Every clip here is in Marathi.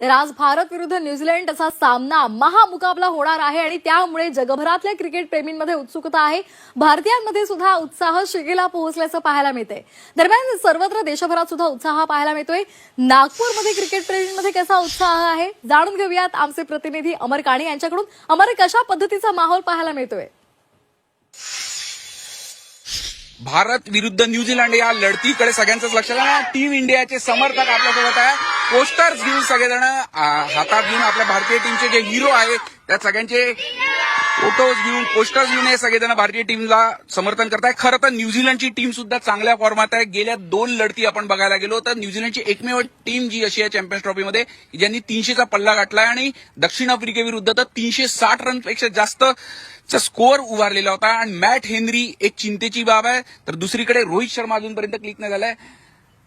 तर आज भारत विरुद्ध न्यूझीलंड असा सामना महामुकाबला होणार आहे आणि त्यामुळे जगभरातल्या क्रिकेट प्रेमींमध्ये उत्सुकता आहे. भारतीयांमध्ये सुद्धा उत्साह शिगेला पोहोचल्याचं पाहायला मिळतंय. दरम्यान सर्वत्र देशभरात सुद्धा उत्साह पाहायला मिळतोय. नागपूरमध्ये क्रिकेट प्रेमींमध्ये कसा उत्साह आहे? जाणून घेऊयात आमचे प्रतिनिधी अमर काणे यांच्याकडून. अमर कशा पद्धतीचा माहोल पाहायला मिळतोय? भारत विरुद्ध न्यूझीलंड या लढतीकडे सगळ्यांचंच लक्ष टीम इंडियाचे समर्थक आपल्यासोबत आहे पोस्टर्स घेऊन सगळेजण हातात घेऊन आपल्या भारतीय टीमचे जे हिरो आहेत त्या सगळ्यांचे फोटोज घेऊन पोस्टर्स घेऊन हे सगळेजण भारतीय टीमला समर्थन करताय. खरं तर न्यूझीलंडची टीम सुद्धा चांगल्या फॉर्मात आहे. गेल्या दोन लढती आपण बघायला गेलो तर न्यूझीलंडची एकमेव टीम जी अशी आहे चॅम्पियन्स ट्रॉफीमध्ये ज्यांनी तीनशेचा पल्ला गाठलाय आणि दक्षिण आफ्रिकेविरुद्ध तर तीनशे साठ रनपेक्षा जास्त चा स्कोअर उभारलेला होता. आणि मॅट हेनरी एक चिंतेची बाब आहे. तर दुसरीकडे रोहित शर्मा अजूनपर्यंत क्लिक नाही झालाय.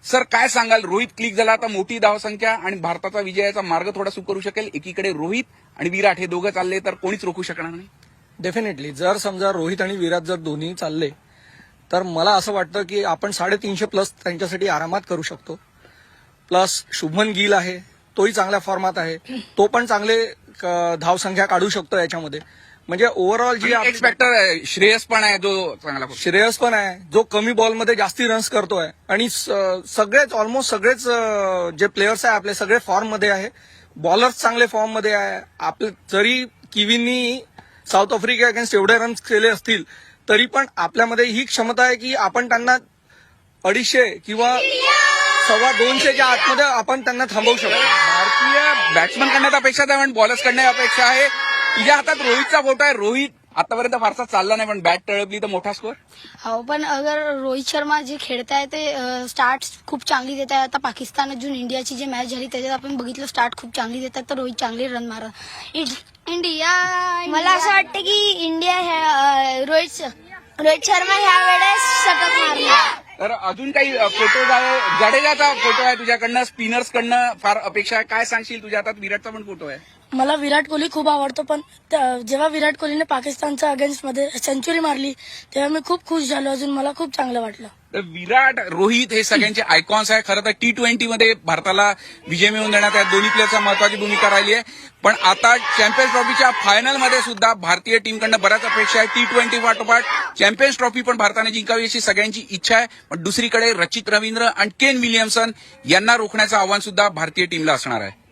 सर काय सांगाल? रोहित क्लिक झाला आता मोठी धावसंख्या आणि भारताचा विजयाचा मार्ग थोडा सुकरू शकेल. एकीकडे रोहित आणि विराट हे दोघं चालले तर कोणीच रोखू शकणार नाही? डेफिनेटली जर समजा रोहित आणि विराट जर दोन्ही चालले तर मला असं वाटतं की आपण साडेतीनशे प्लस त्यांच्यासाठी आरामात करू शकतो. प्लस शुभमन गिल आहे तोही चांगल्या फॉर्मात आहे. तो पण चांगले धावसंख्या काढू शकतो याच्यामध्ये. म्हणजे ओव्हरऑल जी एक्सपेक्टर श्रेयस पण आहे जो चांगला. श्रेयस पण आहे जो कमी बॉलमध्ये जास्ती रन्स करतोय. आणि सगळेच ऑलमोस्ट सगळेच जे प्लेयर्स आहे आपले सगळे फॉर्ममध्ये आहे. बॉलर्स चांगले फॉर्ममध्ये आहे. आपले जरी किवींनी साऊथ आफ्रिका अगेन्स्ट एवढे रन्स केले असतील तरी पण आपल्यामध्ये ही क्षमता आहे की आपण त्यांना अडीचशे किंवा सव्वा दोनशेच्या आतमध्ये आपण त्यांना थांबवू शकतो. भारतीय बॅट्समन कडण्यात अपेक्षा आहे पण बॉलर्स कडण्यात अपेक्षा आहे. तुझ्या हातात रोहितचा फोटो आहे. रोहित आतापर्यंत फारसा चालला नाही पण बॅट टळपली तर मोठा स्कोअर हो पण अगर रोहित शर्मा जे खेळताय ते स्टार्ट खूप चांगली देत आहे आता पाकिस्तान अजून इंडियाची जी मॅच झाली त्याच्यात आपण बघितलं स्टार्ट खूप चांगली देतात तर रोहित चांगली रन मारा इंडिया मला असं वाटतं की इंडिया ह्या- रोहित रोहित शर्मा ह्या वेळेस शतक मारणार. तर अजून काही आहे जडेजाचा फोटो आहे तुझ्याकडनं स्पिनर्स कडनं फार अपेक्षा आहे. काय सांगशील? तुझ्या हातात विराटचा पण फोटो आहे. मला विराट कोहली खूप आवडतो पण त्या- जेव्हा विराट कोहलीने पाकिस्तानच्या अगेन्स्टमध्ये सेंचुरी मारली तेव्हा मी खूप खुश झालो. अजून मला खूप चांगलं वाटलं. तर विराट रोहित हे सगळ्यांचे आयकॉन्स आहे खरं तर टी ट्वेंटी मध्ये भारताला विजय मिळवून देण्यात या दोन्ही प्लेयरचा महत्वाची भूमिका राहिली आहे. पण आता चॅम्पियन्स ट्रॉफीच्या फायनलमध्ये सुद्धा भारतीय टीमकडनं बऱ्याच अपेक्षा आहे टी ट्वेंटी पाठोपाठ चॅम्पियन्स ट्रॉफी पण भारताने जिंकावी अशी सगळ्यांची इच्छा आहे. पण दुसरीकडे रचित रवींद्र आणि केन विलियमसन यांना रोखण्याचं आव्हान सुद्धा भारतीय टीमला असणार आहे.